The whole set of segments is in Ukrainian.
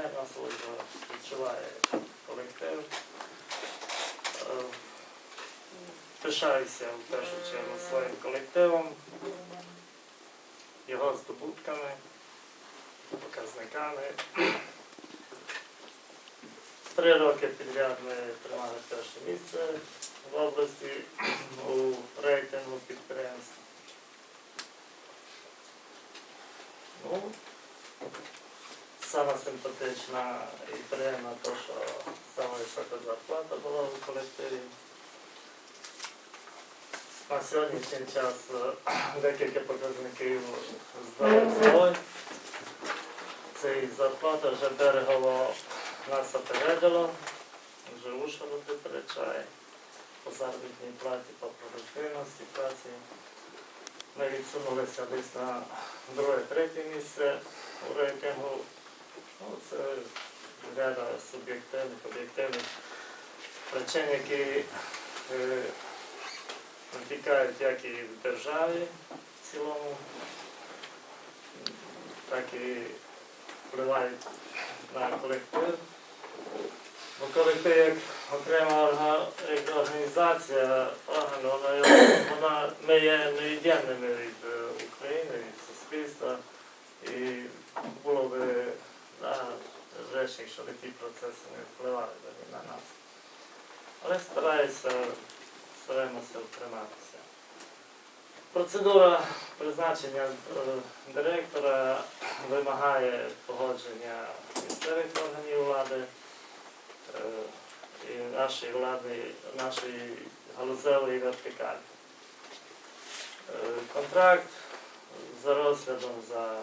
гарна служба, відчуває колектив. Е, Пишаюся в першу чергу своїм колективом, його здобутками, показниками. Три роки підряд ми тримали перше місце в області у рейтингу підприємств. Ну, саме симпатична і приємна то, що саме висока зарплата була у колективі. На сьогоднішній час е, декілька показників здали збой. Цей зарплата вже берегово нас опередило, вже Ужгород випереджає по заробітній платі, по продуктивності праці. Ми відсунулися десь на друге-третє місце у рейтингу. Ну, це ряд суб'єктивних, об'єктивних причин, які е, як і в державі в цілому, так і впливають на колектив. Бо колектив як окрема організація, орган, вона, вона, ми є невід'ємними від е, України, від суспільства. І було би да, речі, якщо ті процеси не впливали б на нас. Але стараюся, стараємося втриматися. Процедура призначення е, директора вимагає погодження місцевих органів влади е, і нашої влади, нашої галузевої вертикалі. Е, Контракт за розглядом за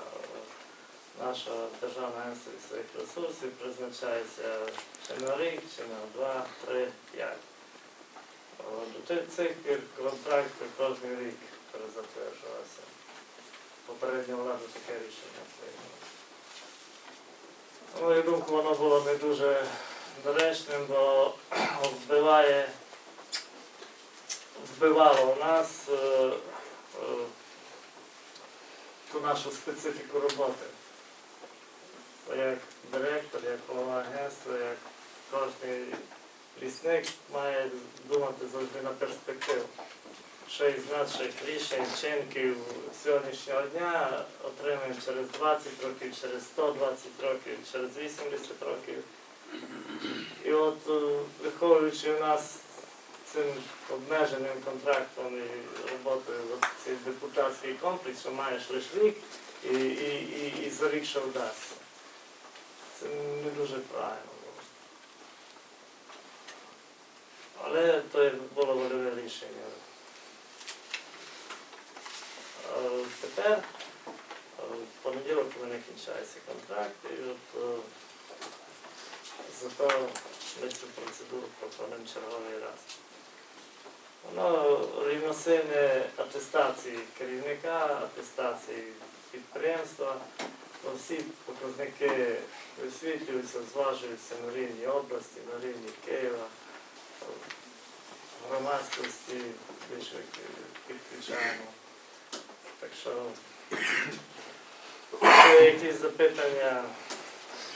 нашого державного агентства своїх ресурсів призначається чи на рік, чи на два, три, п'ять. Цих пір контракти кожен рік перезатверджувався. Попередня влада таке рішення прийняла. На мою думку, воно було не дуже доречним, бо вбиває, вбивало у нас е, е, ту нашу специфіку роботи. Як директор, як голова агентства, як кожен лісник має думати завжди на перспективу. Що із наших рішень, вчинків сьогоднішнього дня отримаємо через 20 років, через 120 років, через 80 років. І от е, виховуючи в нас цим обмеженим контрактом і роботою от цей депутатський комплекс, що маєш лише рік і, і, і, і за рік що вдасться. Це не дуже правильно. Але то було вольове рішення. Е, Тепер е, в понеділок у мене кінчається контракт, і от е, зато ми цю процедуру проходимо черговий раз. Воно рівносильне атестації керівника, атестації підприємства. Всі показники висвітлюються, зважуються на рівні області, на рівні Києва, громадськості більше підключаємо. Так що якщо є якісь запитання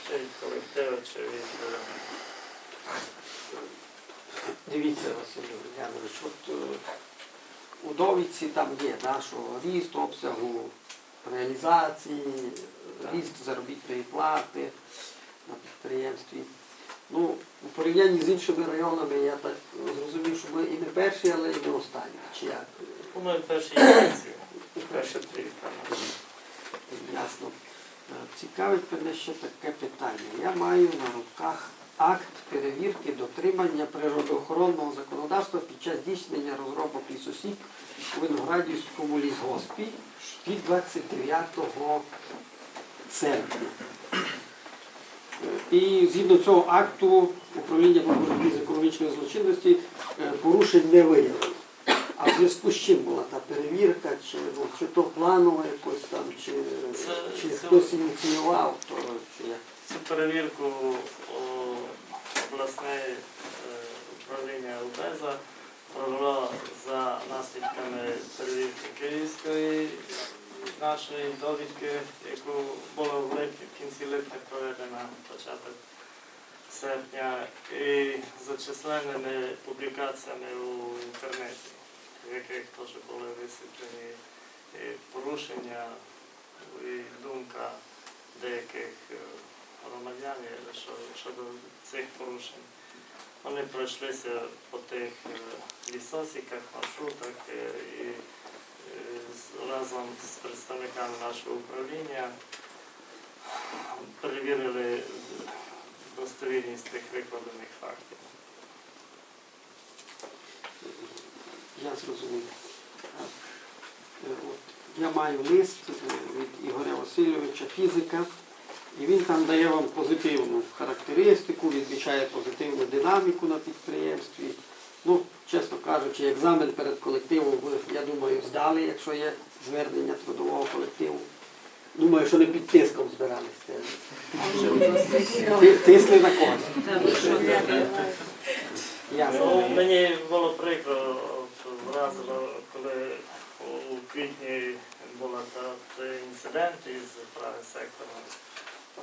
чи від колективу, чи від Дивіться, Василь Ульянович, от е, у довідці там є, да, що ріст обсягу реалізації, ріст заробітної плати на підприємстві. Ну, у порівнянні з іншими районами я так зрозумів, що ми і не перші, але і не останні. Чи як? думаю, перші інстанції, перша трійка. Ясно. Цікавить мене ще таке питання. Я маю на руках акт перевірки дотримання природоохоронного законодавства під час здійснення розробок лісосіб у Виноградівському лісгоспі від 29 серпня. І згідно цього акту управління по боротьбі з економічною злочинності е, порушень не виявило. А в зв'язку з чим була та перевірка, чи, ну, чи то планово якось там, чи, Це- чи це- хтось ініціював, то чи як? Цю перевірку обласне е, управління УБЕЗа провело за наслідками перевірки Київської нашої довідки, яку було в липні, в кінці липня проведена. початок серпня і за численними публікаціями у інтернеті, в яких теж були висвітлені порушення і думка деяких громадян є, що, щодо цих порушень. Вони пройшлися по тих е, лісосіках, маршрутах е, і е, разом з представниками нашого управління перевірили достовірність тих викладених фактів. Я зрозумів. Я маю лист від Ігоря Васильовича, фізика, і він там дає вам позитивну характеристику, відмічає позитивну динаміку на підприємстві. Ну, чесно кажучи, екзамен перед колективом ви, я думаю, здали, якщо є звернення трудового колективу. Думаю, що не під тиском збиралися. Тисли на когось. Ну, мені було прикро, вразило, коли у квітні була та, інцидент із правим сектором. Е,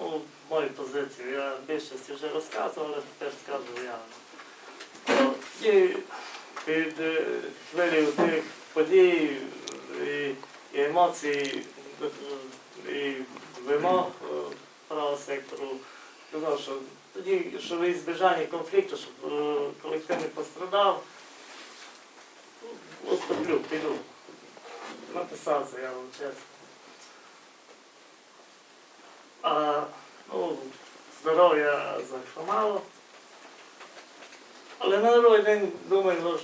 Ну, мою позицію я більшості вже розказував, але тепер скажу я. І під е, хвилею тих подій і, і емоцій, е, і вимог е, правого сектору сказав, що тоді, що ви збіжання конфлікту, щоб е, колектив не пострадав, уступлю, піду. Написав заяву, чесно. А ну, здоров'я захромало. Але на другий день думаю, ну,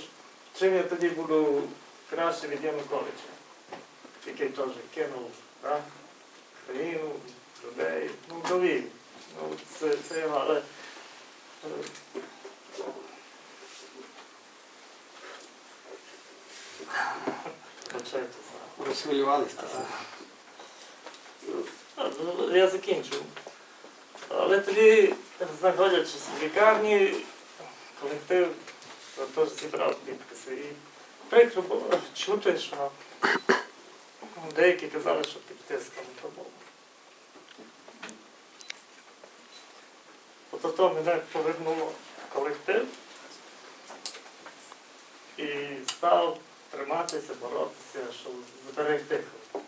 чим я тоді буду краще від Януковича, який теж кинув да? країну, людей, ну, довів. Ну, це, це його, але е. Розхвилювалися. Ну, Я закінчу. Але тоді, знаходячись в лікарні, колектив теж зібрав підписи. І прикро було чути, що деякі казали, що під тиском то було. От ото мене повернуло в колектив і став триматися, боротися, щоб зберегти колектив.